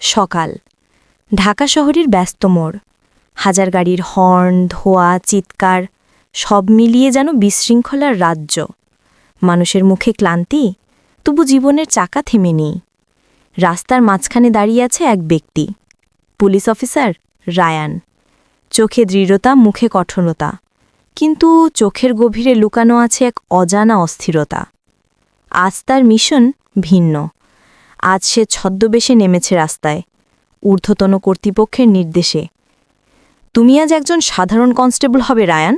সকাল। ঢাকা শহরের ব্যস্ত মোড়। হাজার গাড়ির হর্ন, ধোয়া, চিৎকার, সব মিলিয়ে যেন বিশৃঙ্খলার রাজ্য। মানুষের মুখে ক্লান্তি, তবু জীবনের চাকা থেমে নেই। রাস্তার মাঝখানে দাঁড়িয়ে আছে এক ব্যক্তি। Police officer Ryan. চোখে দৃঢ়তা, মুখে কঠোরতা। কিন্তু চোখের গভীরে লুকানো আছে এক অজানা অস্থিরতা। আজ তার মিশন ভিন্ন। আজ সে ছদ্মবেশে নেমেছে রাস্তায়, ঊর্ধ্বতন কর্তৃপক্ষের নির্দেশে। তুমি আজ একজন সাধারণ কনস্টেবল হবে, রায়ান।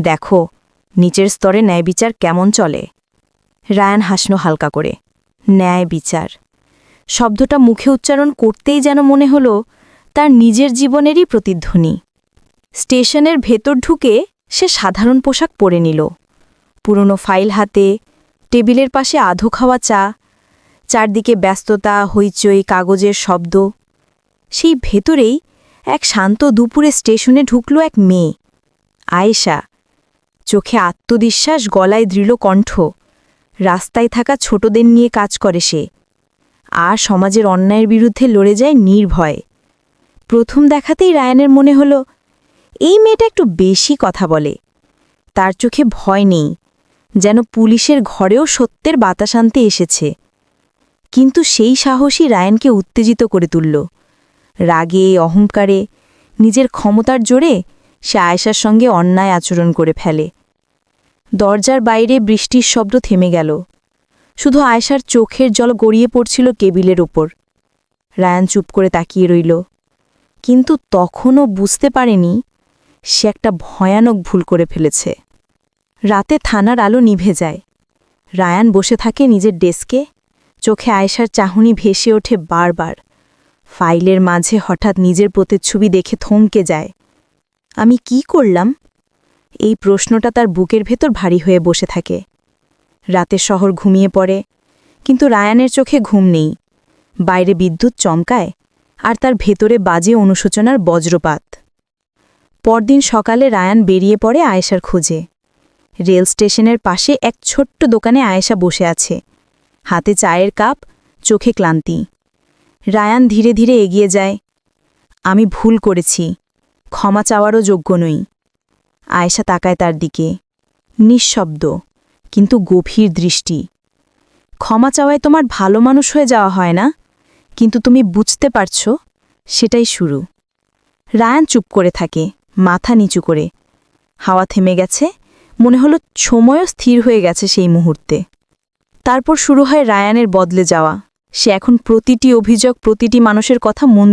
দেখো, নিচের স্তরে ন্যায় বিচার কেমন চলে। রায়ান হাসল হালকা করে। ন্যায় বিচার। শব্দটা মুখে উচ্চারণ করতেই যেন মনে হলো, তার নিজের জীবনেরই প্রতিধ্বনি। স্টেশনের ভেতর ঢুকে সে সাধারণ পোশাক পরে নিল। পুরনো ফাইল হাতে, টেবিলের পাশে আধো খাওয়া চা চারদিকে ব্যস্ততা, হইচই, কাগজের শব্দ। সেই ভেতরেই এক শান্ত দুপুরে স্টেশনে ঢুকল এক মেয়ে। আয়েশা, চোখে আত্মবিশ্বাস, গলায় দৃঢ় কণ্ঠ। রাস্তায় থাকা ছোটদের নিয়ে কাজ করে সে। আর সমাজের অন্যায়ের বিরুদ্ধে লড়ে যায় নির্ভয়। প্রথম দেখাতেই রায়ানের মনে হল, এই মেয়েটা একটু বেশি কথা বলে। তার চোখে ভয় নেই। যেন পুলিশের ঘরেও সত্যের বাতাস আনতে এসেছে। কিন্তু সেই সাহসী রায়ানকে উত্তেজিত করে তুলল। রাগে, অহংকারে, নিজের ক্ষমতার জোরে সে আয়েশার সঙ্গে অন্যায় আচরণ করে ফেলে। দরজার বাইরে বৃষ্টির শব্দ থেমে গেল। শুধু আয়েশার চোখের জল গড়িয়ে পড়ছিল কেবিলের ওপর। রায়ান চুপ করে তাকিয়ে রইল। কিন্তু তখনও বুঝতে পারেনি সে একটা ভয়ানক ভুল করে ফেলেছে। রাতে থানার আলো নিভে যায়। রায়ান বসে থাকে নিজের ডেস্কে চোখে আয়েশার চাহনি ভেসে ওঠে বারবার। ফাইলের মাঝে হঠাৎ নিজের প্রতিচ্ছবি দেখে থমকে যায়। আমি কি করলাম? এই প্রশ্নটা তার বুকের ভেতর ভারী হয়ে বসে থাকে। রাতে শহর ঘুমিয়ে পড়ে, কিন্তু রায়ানের চোখে ঘুম নেই। বাইরে বিদ্যুৎ চমকায়, আর তার ভেতরে বাজে অনুশোচনার বজ্রপাত। পরদিন সকালে রায়ান বেরিয়ে পড়ে আয়েশার খোঁজে। রেল স্টেশনের পাশে এক ছোট্ট দোকানে আয়েশা বসে আছে। হাতে চায়ের কাপ, চোখে ক্লান্তি। রায়ান ধীরে ধীরে এগিয়ে যায়। আমি ভুল করেছি। ক্ষমা চাওয়ারও যোগ্য নই। আয়েশা তাকায় তার দিকে। নিঃশব্দ, কিন্তু গভীর দৃষ্টি। ক্ষমা চাওয়ায় তোমার ভালো মানুষ হয়ে যাওয়া হয় না? কিন্তু তুমি বুঝতে পারছ, সেটাই শুরু। রায়ান চুপ করে থাকে, মাথা নিচু করে। হাওয়া থেমে গেছে, মনে হলো সময়ও স্থির হয়ে গেছে সেই মুহূর্তে। তারপর শুরু হয় রায়ানের বদলে যাওয়া। সে এখন প্রতিটি অভিযোগ প্রতিটি মানুষের কথা মন